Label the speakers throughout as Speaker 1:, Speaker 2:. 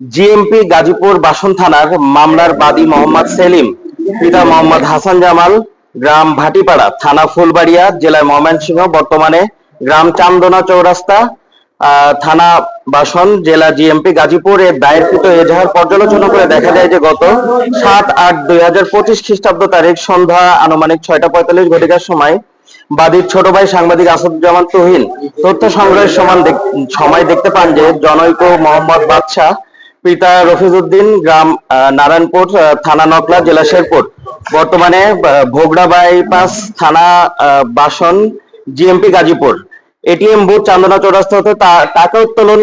Speaker 1: GMP Gazipur বাসন থানার মামলার বাদী মোহাম্মদ সেলিম, পিতা মোহাম্মদ হাসান জামাল, গ্রাম ভাটিপাড়া, থানা ফুলবাড়িয়া জেলার ময়মনসিংহ, বর্তমানে গ্রাম চান্দনা চৌরাস্তা থানা বাসন, জেলা জিএমপি গাজীপুর এর দায়েরকৃত এজাহার পর্যালোচনা করে দেখা যায় যে গত সাত আট দুই হাজার পঁচিশ খ্রিস্টাব্দ তারিখ সন্ধ্যা আনুমানিক ছয়টা পঁয়তাল্লিশ ঘটিকার সময় বাদীর ছোট ভাই সাংবাদিক আসাদুজ্জামান তুহিন, তথ্য সংগ্রহের সমান সময় দেখতে পান যে জনৈক মোহাম্মদ বাদশাহ পিতা রফিজউদ্দিন গ্রাম নারায়ণপুর থানা নকলা জেলা শেরপুর। বর্তমানে ভোগড়া বাইপাস থানা Basan GMP Gazipur. ATM booth Chandana Chowrasta হতে টাকা উত্তোলন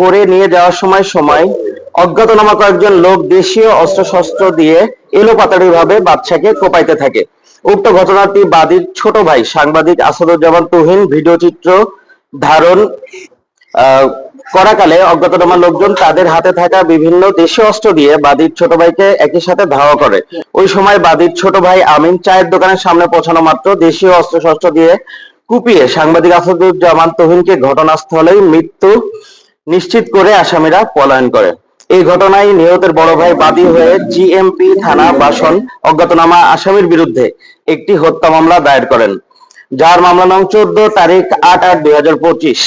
Speaker 1: করে নিয়ে যাওয়ার সময় সময় অজ্ঞাতনামা কয়েকজন লোক দেশীয় অস্ত্রশস্ত্র দিয়ে এলোপাতাড়ি ভাবে বাদশাকে কোপাইতে থাকে। উক্ত ঘটনাটি বাদীর ছোট ভাই সাংবাদিক আসাদুজ্জামান তুহিন ভিডিও চিত্র ধারণ আহ, করাকালে অজ্ঞাতনামা লোকজন তাদের হাতে থাকা বিভিন্ন দেশীয় অস্ত্র দিয়ে বাদীর ছোট ভাইকে একই সাথে ধাওয়া করে। ওই সময় বাদীর ছোট ভাই আমিন চায়ের দোকানের সামনে পৌঁছানো মাত্র দেশীয় অস্ত্রশস্ত্র দিয়ে কুপিয়ে সাংবাদিক আসাদুজ্জামান তুহিনকে ঘটনাস্থলেই মৃত্যু নিশ্চিত করে আসামিরা পলায়ন করে। এই ঘটনায় নিহতের বড় ভাই বাদী হয়ে জিএমপি থানা বাসন অজ্ঞাতনামা আসামির বিরুদ্ধে একটি হত্যা মামলা দায়ের করেন। যার মামলা নং চোদ্দ তারিখ আট আট দুই হাজার পঁচিশ।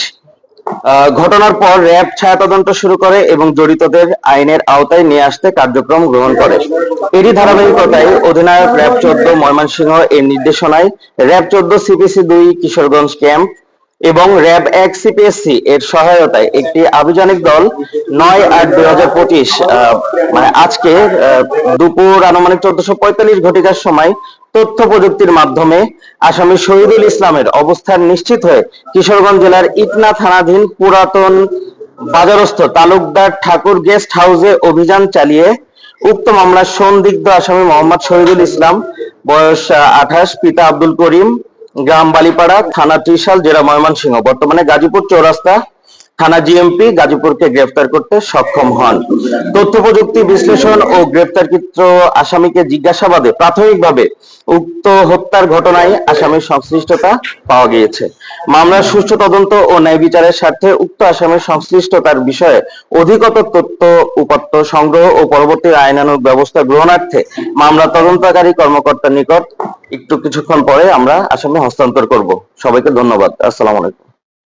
Speaker 1: ঘটনার পর র্যাব ছায়া তদন্ত শুরু করে এবং জড়িতদের আইনের আওতায় নিয়ে আসতে কার্যক্রম গ্রহণ করে। এরই ধারাবাহিকতায় অধিনায়ক র্যাব চোদ্দ ময়মনসিংহ এর নির্দেশনায় র্যাব চোদ্দ সিপিসি দুই কিশোরগঞ্জ ক্যাম্প এবং র্যাব এক সিপিএসসি এর সহায়তায় একটি আভিযানিক দল নয় আট দুই হাজার পঁচিশ মানে আজকে দুপুর আনুমানিক চোদ্দশো পঁয়তাল্লিশ ঘটিকার সময় তথ্য প্রযুক্তির মাধ্যমে আসামি শহীদুল ইসলামের অবস্থান নিশ্চিত হয়ে কিশোরগঞ্জ জেলার ইটনা থানাধীন পুরাতন বাজারস্থ তালুকদার ঠাকুর গেস্ট হাউসে অভিযান চালিয়ে উক্ত মামলার সন্দিগ্ধ আসামি মোহাম্মদ শহীদুল ইসলাম, বয়স আঠাশ, পিতা আব্দুল করিম গ্রাম বালিপাড়া থানা ত্রিশাল জেলা ময়মনসিংহ। বর্তমানে গাজীপুর চৌরাস্তা থানা জিএমপি গাজীপুরকে গ্রেফতার করতে সক্ষম হন। তথ্য প্রযুক্তি বিশ্লেষণ ও গ্রেফতারকৃত আসামিকে জিজ্ঞাসাবাদে প্রাথমিকভাবে উক্ত হত্যার ঘটনায় আসামির সংশ্লিষ্টতা পাওয়া গিয়েছে। মামলার সুষ্ঠু তদন্ত ও ন্যায় বিচারের স্বার্থে উক্ত আসামির সংশ্লিষ্টতার বিষয়ে অধিকতর তথ্য, উপাত্ত সংগ্রহ ও পরবর্তী আইনানুগ ব্যবস্থা গ্রহণার্থে মামলা তদন্তকারী কর্মকর্তার নিকট একটু কিছুক্ষণ পরে আমরা আসামি হস্তান্তর করব। সবাইকে ধন্যবাদ। আসসালামু আলাইকুম।